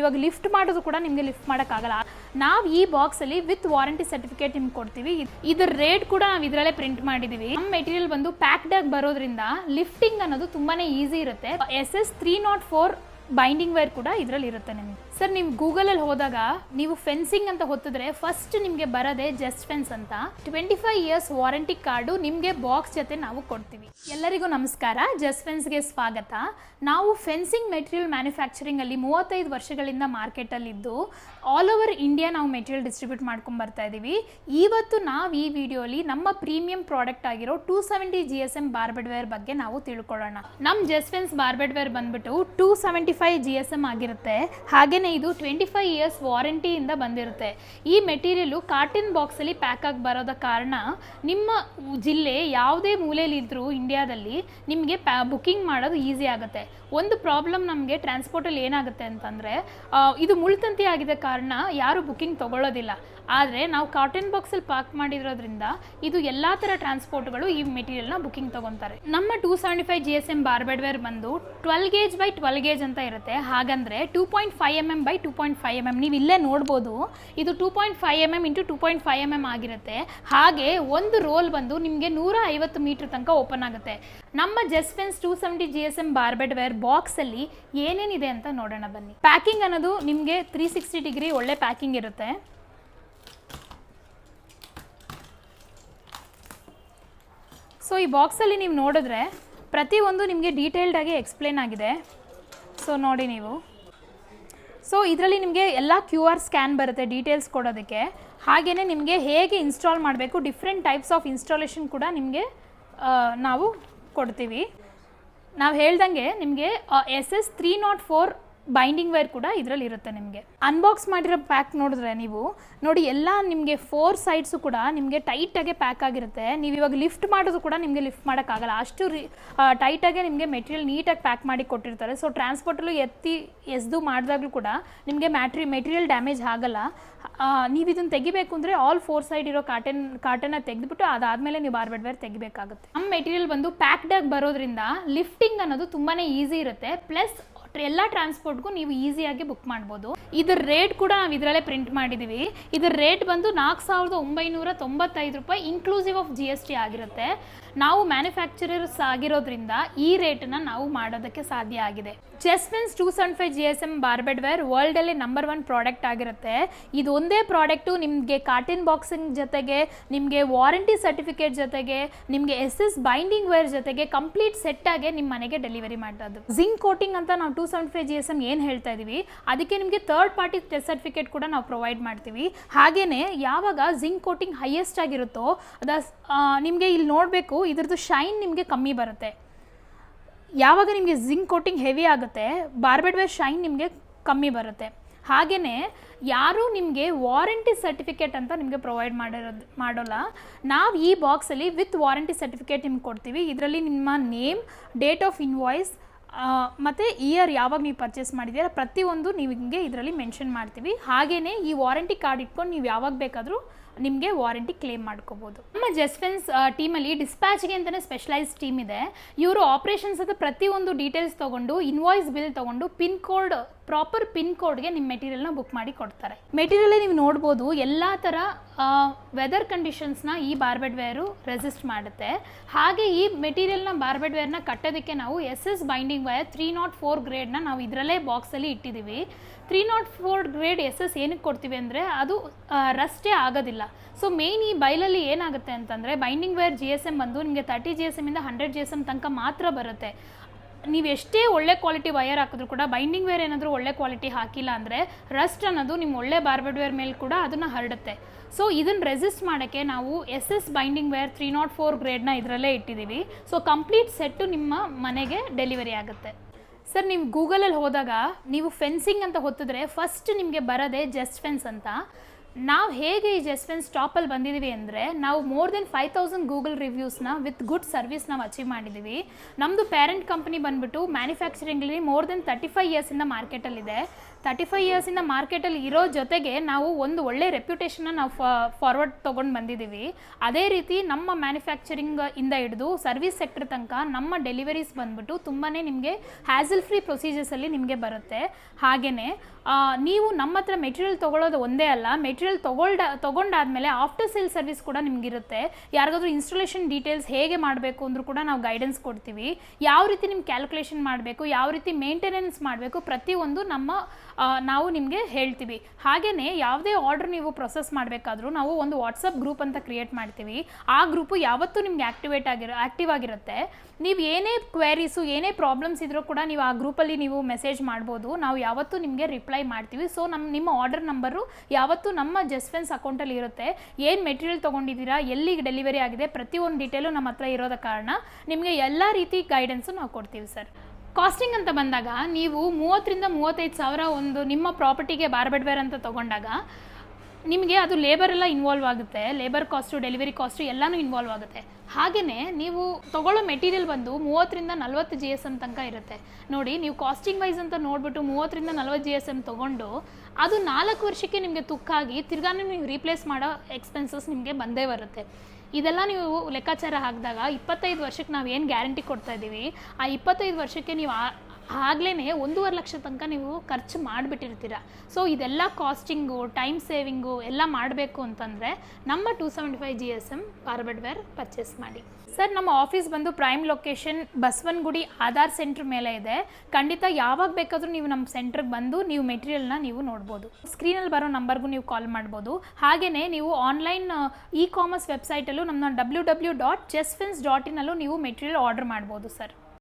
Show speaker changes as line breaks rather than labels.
ಇವಾಗ ಲಿಫ್ಟ್ ಮಾಡೋದು ಕೂಡ ನಿಮಗೆ ಲಿಫ್ಟ್ ಮಾಡೋಕ್ಕಾಗಲ್ಲ. ನಾವು ಈ ಬಾಕ್ಸ್ ಅಲ್ಲಿ ವಿತ್ ವಾರಂಟಿ ಸರ್ಟಿಫಿಕೇಟ್ ನಿಮ್ಗೆ ಕೊಡ್ತೀವಿ. ಇದರ ರೇಟ್ ಕೂಡ ನಾವು ಇದರಲ್ಲೇ ಪ್ರಿಂಟ್ ಮಾಡಿದ್ದೀವಿ ನಮ್ಮ ಮೆಟೀರಿಯಲ್ ಬಂದು ಪ್ಯಾಕ್ಡ್ ಆಗಿ ಬರೋದ್ರಿಂದ ಲಿಫ್ಟಿಂಗ್ ಅನ್ನೋದು ತುಂಬಾನೇ ಈಸಿ ಇರುತ್ತೆ. S S three nought four binding wire ಕೂಡ ಇದರಲ್ಲಿ ಇರುತ್ತೆ ನಿಮಗೆ. ಸರ್, ನೀವು ಗೂಗಲಲ್ಲಿ ಹೋದಾಗ ನೀವು ಫೆನ್ಸಿಂಗ್ ಅಂತ ಹೊತ್ತಿದ್ರೆ ಫಸ್ಟ್ ನಿಮಗೆ ಬರದೆ ಜಸ್ಟ್ ಫೆನ್ಸ್ ಅಂತ. Twenty five years warranty card ನಿಮಗೆ ಬಾಕ್ಸ್ ಜೊತೆ ನಾವು ಕೊಡ್ತೀವಿ. ಎಲ್ಲರಿಗೂ ನಮಸ್ಕಾರ ಜಸ್ಟ್ ಫೆನ್ಸ್ಗೆ ಸ್ವಾಗತ. ನಾವು ಫೆನ್ಸಿಂಗ್ ಮೆಟೀರಿಯಲ್ ಮ್ಯಾನುಫ್ಯಾಕ್ಚರಿಂಗ್ ಅಲ್ಲಿ ಮೂವತ್ತೈದು ವರ್ಷಗಳಿಂದ ಮಾರ್ಕೆಟಲ್ಲಿ ಇದ್ದು ಆಲ್ ಓವರ್ ಇಂಡಿಯಾ ನಾವು ಮೆಟೀರಿಯಲ್ ಡಿಸ್ಟ್ರಿಬ್ಯೂಟ್ ಮಾಡ್ಕೊಂಡು ಬರ್ತಾ ಇದ್ದೀವಿ ಇವತ್ತು ನಾವು ಈ ವಿಡಿಯೋಲಿ ನಮ್ಮ ಪ್ರೀಮಿಯಂ ಪ್ರಾಡಕ್ಟ್ ಆಗಿರೋ two seventy G S M barbed wire ಬಗ್ಗೆ ನಾವು ತಿಳ್ಕೊಳ್ಳೋಣ. ನಮ್ಮ ಜಸ್ಫೆನ್ಸ್ ಬಾರ್ಬೆಡ್ ವೇರ್ ಬಂದ್ಬಿಟ್ಟು two seventy five G S M ಆಗಿರುತ್ತೆ. ಹಾಗೇನೇ ಇದು ಟ್ವೆಂಟಿ ಫೈವ್ ಇಯರ್ಸ್ ವಾರಂಟಿಯಿಂದ ಬಂದಿರುತ್ತೆ. ಈ ಮೆಟೀರಿಯಲು ಕಾರ್ಟಿನ್ ಬಾಕ್ಸಲ್ಲಿ ಪ್ಯಾಕ್ ಆಗಿ ಬರೋದ ಕಾರಣ ನಿಮ್ಮ ಜಿಲ್ಲೆ ಯಾವುದೇ ಮೂಲೆಯಲ್ಲಿದ್ದರೂ ಇಂಡಿಯಾದಲ್ಲಿ ನಿಮಗೆ ಪ್ಯಾ ಬುಕ್ಕಿಂಗ್ ಮಾಡೋದು ಈಸಿ ಆಗುತ್ತೆ. ಒಂದು ಪ್ರಾಬ್ಲಮ್ ನಮಗೆ ಟ್ರಾನ್ಸ್ಪೋರ್ಟಲ್ಲಿ ಏನಾಗುತ್ತೆ ಅಂತಂದರೆ ಇದು ಮುಳ್ತಂತಿ ಆಗಿದ ಕಾರಣ ಯಾರು ಬುಕ್ಕಿಂಗ್ ತೊಗೊಳ್ಳೋದಿಲ್ಲ. ಆದರೆ ನಾವು ಕಾಟನ್ ಬಾಕ್ಸಲ್ಲಿ ಪ್ಯಾಕ್ ಮಾಡಿರೋದ್ರಿಂದ ಇದು ಎಲ್ಲ ಥರ ಟ್ರಾನ್ಸ್ಪೋರ್ಟ್ಗಳು ಈ ಮೆಟೀರಿಯಲ್ನ ಬುಕ್ಕಿಂಗ್ ತೊಗೊತಾರೆ. ನಮ್ಮ two seventy five G S M barbed wire ಬಂದು twelve gauge by twelve gauge ಅಂತ ಇರುತ್ತೆ. ಹಾಗಂದರೆ two point five M M by two point five M M ನೀವು ಇಲ್ಲೇ ನೋಡ್ಬೋದು, ಇದು two point five M M into two point five M M ಆಗಿರುತ್ತೆ. ಹಾಗೆ ಒಂದು ರೋಲ್ ಬಂದು ನಿಮಗೆ ನೂರ ಐವತ್ತು ಮೀಟ್ರ್ ತನಕ ಓಪನ್ ಆಗುತ್ತೆ. ನಮ್ಮ Jusfence two seventy G S M barbed wire ಬಾಕ್ಸಲ್ಲಿ ಏನೇನಿದೆ ಅಂತ ನೋಡೋಣ ಬನ್ನಿ. ಪ್ಯಾಕಿಂಗ್ ಅನ್ನೋದು ನಿಮಗೆ ತ್ರೀ ಸಿಕ್ಸ್ಟಿ ಡಿಗ್ರಿ ಒಳ್ಳೆ ಪ್ಯಾಕಿಂಗ್ ಇರುತ್ತೆ. ಸೊ ಈ ಬಾಕ್ಸಲ್ಲಿ ನೀವು ನೋಡಿದ್ರೆ ಪ್ರತಿಯೊಂದು ನಿಮಗೆ ಡೀಟೇಲ್ಡಾಗಿ ಎಕ್ಸ್ಪ್ಲೇನ್ ಆಗಿದೆ. ಸೊ ನೋಡಿ ನೀವು. ಸೊ ಇದರಲ್ಲಿ ನಿಮಗೆ ಎಲ್ಲ ಕ್ಯೂ ಆರ್ ಸ್ಕ್ಯಾನ್ ಬರುತ್ತೆ ಡೀಟೇಲ್ಸ್ ಕೊಡೋದಕ್ಕೆ. ಹಾಗೆಯೇ ನಿಮಗೆ ಹೇಗೆ ಇನ್ಸ್ಟಾಲ್ ಮಾಡಬೇಕು ಡಿಫ್ರೆಂಟ್ ಟೈಪ್ಸ್ ಆಫ್ ಇನ್ಸ್ಟಾಲೇಷನ್ ಕೂಡ ನಿಮಗೆ ನಾವು ಕೊಡ್ತೀವಿ. ನಾವು ಹೇಳ್ದಂಗೆ ನಿಮಗೆ S S three nought four binding wire ಕೂಡ ಇದರಲ್ಲಿ ಇರುತ್ತೆ ನಿಮಗೆ. ಅನ್ಬಾಕ್ಸ್ ಮಾಡಿರೋ ಪ್ಯಾಕ್ ನೋಡಿದ್ರೆ ನೀವು, ನೋಡಿ ಎಲ್ಲ ನಿಮಗೆ ಫೋರ್ ಸೈಡ್ಸು ಕೂಡ ನಿಮಗೆ ಟೈಟಾಗೆ ಪ್ಯಾಕ್ ಆಗಿರುತ್ತೆ. ನೀವು ಇವಾಗ ಲಿಫ್ಟ್ ಮಾಡೋದು ಕೂಡ ನಿಮಗೆ ಲಿಫ್ಟ್ ಮಾಡೋಕ್ಕಾಗಲ್ಲ ಅಷ್ಟು ರಿ ಟೈಟಾಗೆ ನಿಮಗೆ ಮೆಟೀರಿಯಲ್ ನೀಟಾಗಿ ಪ್ಯಾಕ್ ಮಾಡಿ ಕೊಟ್ಟಿರ್ತಾರೆ. ಸೊ ಟ್ರಾನ್ಸ್ಪೋರ್ಟಲ್ಲೂ ಎತ್ತಿ, ಎಸ್ದು ಮಾಡಿದಾಗಲೂ ಕೂಡ ನಿಮಗೆ ಮ್ಯಾಟ್ರಿ ಮೆಟೀರಿಯಲ್ ಡ್ಯಾಮೇಜ್ ಆಗಲ್ಲ. ನೀವು ಇದನ್ನು ತೆಗಿಬೇಕು ಅಂದರೆ ಆಲ್ ಫೋರ್ ಸೈಡ್ ಇರೋ ಕಾಟನ್ ಕಾಟನ್ನ ತೆಗೆದುಬಿಟ್ಟು ಅದಾದಮೇಲೆ ನೀವು ಬಾರ್ಬೆಡ್ ವೇರ್ ತೆಗಿಬೇಕಾಗುತ್ತೆ. ನಮ್ಮ ಮೆಟೀರಿಯಲ್ ಬಂದು ಪ್ಯಾಕ್ಡಾಗಿ ಬರೋದ್ರಿಂದ ಲಿಫ್ಟಿಂಗ್ ಅನ್ನೋದು ತುಂಬಾ ಈಸಿ ಇರುತ್ತೆ. ಪ್ಲಸ್ ಎಲ್ಲ ಟ್ರಾನ್ಸ್ಪೋರ್ಟ್ಗೂ ನೀವು ಈಸಿಯಾಗಿ ಬುಕ್ ಮಾಡ್ಬೋದು. ಇದ್ರ ರೇಟ್ ಕೂಡ ನಾವು ಇದರಲ್ಲೇ ಪ್ರಿಂಟ್ ಮಾಡಿದ್ದೀವಿ ಇದ್ರ ರೇಟ್ ಬಂದು ನಾಲ್ಕು ಸಾವಿರದ ಒಂಬೈನೂರ ತೊಂಬತ್ತೈದು ರೂಪಾಯಿ inclusive of G S T ಆಗಿರುತ್ತೆ. ನಾವು ಮ್ಯಾನುಫ್ಯಾಕ್ಚರರ್ಸ್ ಆಗಿರೋದ್ರಿಂದ ಈ ರೇಟನ್ನು ನಾವು ಮಾಡೋದಕ್ಕೆ ಸಾಧ್ಯ ಆಗಿದೆ. Jusfence two seventy five G S M barbed wire ವರ್ಲ್ಡಲ್ಲಿ number one product ಆಗಿರುತ್ತೆ. ಇದು ಒಂದೇ ಪ್ರಾಡಕ್ಟು ನಿಮಗೆ ಕಾರ್ಟಿನ್ ಬಾಕ್ಸಿಂಗ್ ಜೊತೆಗೆ, ನಿಮಗೆ ವಾರಂಟಿ ಸರ್ಟಿಫಿಕೇಟ್ ಜೊತೆಗೆ, ನಿಮಗೆ ಎಸ್ ಎಸ್ ಬೈಂಡಿಂಗ್ ವೇರ್ ಜೊತೆಗೆ ಕಂಪ್ಲೀಟ್ ಸೆಟ್ಟಾಗಿ ನಿಮ್ಮ ಮನೆಗೆ ಡೆಲಿವರಿ ಮಾಡೋದು ಜಿಂಕ್ ಕೋಟಿಂಗ್ ಅಂತ ನಾವು two seventy five G S M ಏನು ಹೇಳ್ತಾ ಇದೀವಿ, ಅದಕ್ಕೆ ನಿಮಗೆ ಥರ್ಡ್ ಪಾರ್ಟಿ ಟೆಸ್ಟ್ ಸರ್ಟಿಫಿಕೇಟ್ ಕೂಡ ನಾವು ಪ್ರೊವೈಡ್ ಮಾಡ್ತೀವಿ. ಹಾಗೆಯೇ ಯಾವಾಗ ಜಿಂಕ್ ಕೋಟಿಂಗ್ ಹೈಯೆಸ್ಟ್ ಆಗಿರುತ್ತೋ, ಅದ ನಿಮಗೆ ಇಲ್ಲಿ ನೋಡಬೇಕು ಇದ್ರದ್ದು ಶೈನ್ ನಿಮಗೆ ಕಮ್ಮಿ ಬರುತ್ತೆ. ಯಾವಾಗ ನಿಮಗೆ ಜಿಂಕ್ ಕೋಟಿಂಗ್ ಹೆವಿ ಆಗುತ್ತೆ ಬಾರ್ಬೆಡ್ ವೇರ್ ಶೈನ್ ನಿಮಗೆ ಕಮ್ಮಿ ಬರುತ್ತೆ. ಹಾಗೆಯೇ ಯಾರೂ ನಿಮಗೆ ವಾರಂಟಿ ಸರ್ಟಿಫಿಕೇಟ್ ಅಂತ ನಿಮಗೆ ಪ್ರೊವೈಡ್ ಮಾಡಿರೋದು, ಮಾಡೋಲ್ಲ. ನಾವು ಈ ಬಾಕ್ಸಲ್ಲಿ ವಿತ್ ವಾರಂಟಿ ಸರ್ಟಿಫಿಕೇಟ್ ನಿಮ್ಗೆ ಕೊಡ್ತೀವಿ. ಇದರಲ್ಲಿ ನಿಮ್ಮ ನೇಮ್ ಡೇಟ್ ಆಫ್ ಇನ್ವಾಯ್ಸ್ ಮತ್ತು ಇಯರ್ ಯಾವಾಗ ನೀವು ಪರ್ಚೇಸ್ ಮಾಡಿದ್ದೀರಾ, ಪ್ರತಿಯೊಂದು ನಿಮಗೆ ಇದರಲ್ಲಿ ಮೆನ್ಷನ್ ಮಾಡ್ತೀವಿ. ಹಾಗೆಯೇ ಈ ವಾರಂಟಿ ಕಾರ್ಡ್ ಇಟ್ಕೊಂಡು ನೀವು ಯಾವಾಗ ಬೇಕಾದರೂ ನಿಮಗೆ ವಾರಂಟಿ ಕ್ಲೇಮ್ ಮಾಡ್ಕೋಬೋದು. ನಮ್ಮ ಜಸ್ಫೆನ್ಸ್ ಟೀಮಲ್ಲಿ ಡಿಸ್ಪ್ಯಾಚ್ಗೆ ಅಂತಲೇ ಸ್ಪೆಷಲೈಸ್ಡ್ ಟೀಮ್ ಇದೆ. ಇವರು ಆಪ್ರೇಷನ್ಸ್ ಅದು ಪ್ರತಿಯೊಂದು ಡೀಟೇಲ್ಸ್ ತೊಗೊಂಡು ಇನ್ವಾಯ್ಸ್ ಬಿಲ್ ತೊಗೊಂಡು ಪಿನ್ ಕೋಡ್ ಪ್ರಾಪರ್ ಪಿನ್ ಕೋಡ್ಗೆ ನಿಮ್ಮ ಮೆಟೀರಿಯಲ್ನ ಬುಕ್ ಮಾಡಿ ಕೊಡ್ತಾರೆ. ಮೆಟೀರಿಯಲ್ ನೀವು ನೋಡ್ಬೋದು, ಎಲ್ಲ ಥರ ವೆದರ್ ಕಂಡೀಷನ್ಸ್ನ ಈ ಬಾರ್ಬೆಡ್ ವೇರು ರೆಸಿಸ್ಟ್ ಮಾಡುತ್ತೆ. ಹಾಗೆ ಈ ಮೆಟೀರಿಯಲ್ನ ಬಾರ್ಬೆಡ್ ವೇರ್ನ ಕಟ್ಟೋದಕ್ಕೆ ನಾವು S S binding wire three nought four ಗ್ರೇಡ್ನ ನಾವು ಇದರಲ್ಲೇ ಬಾಕ್ಸಲ್ಲಿ ಇಟ್ಟಿದ್ದೀವಿ three nought four grade S S ಏನಕ್ಕೆ ಕೊಡ್ತೀವಿ ಅಂದರೆ ಅದು ರಸ್ಟೇ ಆಗೋದಿಲ್ಲ. ಸೊ ಮೇಯ್ನ್ ಈ ಬೈಲಲ್ಲಿ ಏನಾಗುತ್ತೆ ಅಂತಂದರೆ binding wire G S M ಬಂದು ನಿಮಗೆ ತರ್ಟಿ ಜಿ ಎಸ್ ಎಮ್ಮಿಂದ ಹಂಡ್ರೆಡ್ ಜಿ ಎಸ್ ಎಂ ತನಕ ಮಾತ್ರ ಬರುತ್ತೆ. ನೀವು ಎಷ್ಟೇ ಒಳ್ಳೆ ಕ್ವಾಲಿಟಿ ವಯರ್ ಹಾಕಿದ್ರು ಕೂಡ ಬೈಂಡಿಂಗ್ ವೇರ್ ಏನಾದರೂ ಒಳ್ಳೆ ಕ್ವಾಲಿಟಿ ಹಾಕಿಲ್ಲ ಅಂದರೆ ರಸ್ಟ್ ಅನ್ನೋದು ನಿಮ್ಮ ಒಳ್ಳೆ ಬಾರ್ಬೆಡ್ ವೇರ್ ಮೇಲೆ ಕೂಡ ಅದನ್ನು ಹರಡುತ್ತೆ. ಸೊ ಇದನ್ನು ರೆಸಿಸ್ಟ್ ಮಾಡೋಕ್ಕೆ ನಾವು S S binding wire three nought four ಗ್ರೇಡ್ನ ಇದರಲ್ಲೇ ಇಟ್ಟಿದ್ದೀವಿ ಸೊ ಕಂಪ್ಲೀಟ್ ಸೆಟ್ಟು ನಿಮ್ಮ ಮನೆಗೆ ಡೆಲಿವರಿ ಆಗುತ್ತೆ. ಸರ್ ನೀವು ಗೂಗಲಲ್ಲಿ ಹೋದಾಗ ನೀವು ಫೆನ್ಸಿಂಗ್ ಅಂತ ಹೊತ್ತಿದ್ರೆ ಫಸ್ಟ್ ನಿಮಗೆ ಬರೋದೇ ಜಸ್ಟ್ ಫೆನ್ಸ್ ಅಂತ. ನಾವು ಹೇಗೆ ಈ ಜಸ್ಟ್ ಸ್ಟಾಪಲ್ಲಿ ಟಾಪಲ್ಲಿ ಬಂದಿದ್ದೀವಿ ಅಂದರೆ ನಾವು more than five thousand Google ರಿವ್ಯೂಸ್ನ with good service ನಾವು ಅಚೀವ್ ಮಾಡಿದ್ದೀವಿ ನಮ್ಮದು ಪೇರೆಂಟ್ ಕಂಪ್ನಿ ಬಂದುಬಿಟ್ಟು ಮ್ಯಾನುಫ್ಯಾಕ್ಚರಿಂಗಲ್ಲಿ ಮೋರ್ ದೆನ್ ತರ್ಟಿ ಫೈವ್ ಇಯರ್ಸಿಂದ ಮಾರ್ಕೆಟಲ್ಲಿದೆ ತರ್ಟಿ ಫೈವ್ ಇಯರ್ಸಿಂದ ಮಾರ್ಕೆಟಲ್ಲಿ ಇರೋ ಜೊತೆಗೆ ನಾವು ಒಂದು ಒಳ್ಳೆ ರೆಪ್ಯುಟೇಷನ್ನ ನಾವು ಫಾರ್ವರ್ಡ್ ತೊಗೊಂಡು ಬಂದಿದ್ದೀವಿ ಅದೇ ರೀತಿ ನಮ್ಮ ಮ್ಯಾನುಫ್ಯಾಕ್ಚರಿಂಗ್ ಇಂದ ಹಿಡಿದು ಸರ್ವಿಸ್ ಸೆಕ್ಟರ್ ತನಕ ನಮ್ಮ ಡೆಲಿವರೀಸ್ ಬಂದ್ಬಿಟ್ಟು ತುಂಬಾ ನಿಮಗೆ ಹ್ಯಾಸಲ್ ಫ್ರೀ ಪ್ರೊಸೀಜರ್ಸಲ್ಲಿ ನಿಮಗೆ ಬರುತ್ತೆ. ಹಾಗೆಯೇ ನೀವು ನಮ್ಮ ಹತ್ರ ಮೆಟೀರಿಯಲ್ ತೊಗೊಳ್ಳೋದು ಒಂದೇ ಅಲ್ಲ ಮೆಟೀರಿಯಲ್ ತೊಗೊಳ್ದ, ತೊಗೊಂಡಾದ್ಮೇಲೆ ಆಫ್ಟರ್ ಸೇಲ್ ಸರ್ವಿಸ್ ಕೂಡ ನಿಮಗಿರುತ್ತೆ. ಯಾರಿಗಾದ್ರೂ ಇನ್ಸ್ಟಾಲೇಷನ್ ಡೀಟೇಲ್ಸ್ ಹೇಗೆ ಮಾಡಬೇಕು ಅಂದರೂ ಕೂಡ ನಾವು ಗೈಡೆನ್ಸ್ ಕೊಡ್ತೀವಿ. ಯಾವ ರೀತಿ ನಿಮ್ಮ ಕ್ಯಾಲ್ಕುಲೇಷನ್ ಮಾಡಬೇಕು, ಯಾವ ರೀತಿ ಮೇಂಟೆನೆನ್ಸ್ ಮಾಡಬೇಕು ಪ್ರತಿಯೊಂದು ನಮ್ಮ ನಾವು ನಿಮಗೆ ಹೇಳ್ತೀವಿ. ಹಾಗೆಯೇ ಯಾವುದೇ ಆರ್ಡರ್ ನೀವು ಪ್ರೊಸೆಸ್ ಮಾಡಬೇಕಾದ್ರೂ ನಾವು ಒಂದು ವಾಟ್ಸಪ್ ಗ್ರೂಪ್ ಅಂತ ಕ್ರಿಯೇಟ್ ಮಾಡ್ತೀವಿ. ಆ ಗ್ರೂಪು ಯಾವತ್ತೂ ನಿಮಗೆ ಆ್ಯಕ್ಟಿವೇಟ್ ಆಗಿರೋ ಆ್ಯಕ್ಟಿವ್ ಆಗಿರುತ್ತೆ. ನೀವು ಏನೇ ಕ್ವೇರೀಸು ಏನೇ ಪ್ರಾಬ್ಲಮ್ಸ್ ಇದ್ರೂ ಕೂಡ ನೀವು ಆ ಗ್ರೂಪಲ್ಲಿ ನೀವು ಮೆಸೇಜ್ ಮಾಡ್ಬೋದು. ನಾವು ಯಾವತ್ತೂ ನಿಮಗೆ ರಿಪ್ಲೈ ಮಾಡ್ತೀವಿ. ಸೊ ನಮ್ಮ ನಿಮ್ಮ ಆರ್ಡರ್ ನಂಬರು ಯಾವತ್ತೂ ನಮ್ಮ ಜಸ್ಫೆನ್ಸ್ ಅಕೌಂಟಲ್ಲಿ ಇರುತ್ತೆ. ಏನು ಮೆಟೀರಿಯಲ್ ತೊಗೊಂಡಿದ್ದೀರಾ, ಎಲ್ಲಿಗೆ ಡೆಲಿವರಿ ಆಗಿದೆ, ಪ್ರತಿಯೊಂದು ಡೀಟೇಲು ನಮ್ಮ ಹತ್ರ ಇರೋದ ಕಾರಣ ನಿಮಗೆ ಎಲ್ಲ ರೀತಿ ಗೈಡೆನ್ಸು ನಾವು ಕೊಡ್ತೀವಿ ಸರ್ ಕಾಸ್ಟಿಂಗ್ ಅಂತ ಬಂದಾಗ ನೀವು ಮೂವತ್ತರಿಂದ ಮೂವತ್ತೈದು ಸಾವಿರ ಒಂದು ನಿಮ್ಮ ಪ್ರಾಪರ್ಟಿಗೆ ಬಾರ್ಬೆಡ್ವೇರ್ ಅಂತ ತೊಗೊಂಡಾಗ ನಿಮಗೆ ಅದು ಲೇಬರ್ ಎಲ್ಲ ಇನ್ವಾಲ್ವ್ ಆಗುತ್ತೆ. ಲೇಬರ್ ಕಾಸ್ಟು ಡೆಲಿವರಿ ಕಾಸ್ಟು ಎಲ್ಲನೂ ಇನ್ವಾಲ್ವ್ ಆಗುತ್ತೆ. ಹಾಗೆಯೇ ನೀವು ತಗೊಳ್ಳೋ ಮೆಟೀರಿಯಲ್ ಬಂದು ಮೂವತ್ತರಿಂದ ನಲ್ವತ್ತು ಜಿ ಎಸ್ ಎಂ ತನಕ ಇರುತ್ತೆ. ನೋಡಿ, ನೀವು ಕಾಸ್ಟಿಂಗ್ ವೈಸ್ ಅಂತ ನೋಡಿಬಿಟ್ಟು ಮೂವತ್ತರಿಂದ ನಲ್ವತ್ತು ಜಿ ಎಸ್ ಎಂ ತೊಗೊಂಡು ಅದು ನಾಲ್ಕು ವರ್ಷಕ್ಕೆ ನಿಮಗೆ ತುಕ್ಕಾಗಿ ತಿರ್ಗಾನು ನೀವು ರೀಪ್ಲೇಸ್ ಮಾಡೋ ಎಕ್ಸ್ಪೆನ್ಸಸ್ ನಿಮಗೆ ಬಂದೇ ಬರುತ್ತೆ. ಇದೆಲ್ಲ ನೀವು ಲೆಕ್ಕಾಚಾರ ಹಾಕಿದಾಗ ಇಪ್ಪತ್ತೈದು ವರ್ಷಕ್ಕೆ ನಾವು ಏನು ಗ್ಯಾರಂಟಿ ಕೊಡ್ತಾ ಇದ್ದೀವಿ? ಆ ಇಪ್ಪತ್ತೈದು ವರ್ಷಕ್ಕೆ ನೀವು ಆಗಲೇ ಒಂದೂವರೆ ಲಕ್ಷ ತನಕ ನೀವು ಖರ್ಚು ಮಾಡಿಬಿಟ್ಟಿರ್ತೀರ. ಸೊ ಇದೆಲ್ಲ ಕಾಸ್ಟಿಂಗು ಟೈಮ್ ಸೇವಿಂಗು ಎಲ್ಲ ಮಾಡಬೇಕು ಅಂತಂದರೆ ನಮ್ಮ two seventy five G S M barbed wire purchase ಮಾಡಿ. ಸರ್ ನಮ್ಮ ಆಫೀಸ್ ಬಂದು prime location Basavanagudi Aadhaar centre ಮೇಲೆ ಇದೆ. ಖಂಡಿತ ಯಾವಾಗ ಬೇಕಾದರೂ ನೀವು ನಮ್ಮ ಸೆಂಟ್ರಿಗೆ ಬಂದು ನೀವು ಮೆಟೀರಿಯಲ್ನ ನೀವು ನೋಡ್ಬೋದು. ಸ್ಕ್ರೀನಲ್ಲಿ ಬರೋ ನಂಬರ್ಗೂ ನೀವು ಕಾಲ್ ಮಾಡ್ಬೋದು. ಹಾಗೆಯೇ ನೀವು ಆನ್ಲೈನ್ ಇ ಕಾಮರ್ಸ್ ವೆಬ್ಸೈಟಲ್ಲೂ ನಮ್ಮ W W dot Jusfence dot ಇನ್ನಲ್ಲೂ ನೀವು ಮೆಟೀರಿಯಲ್ ಆರ್ಡರ್ ಮಾಡ್ಬೋದು ಸರ್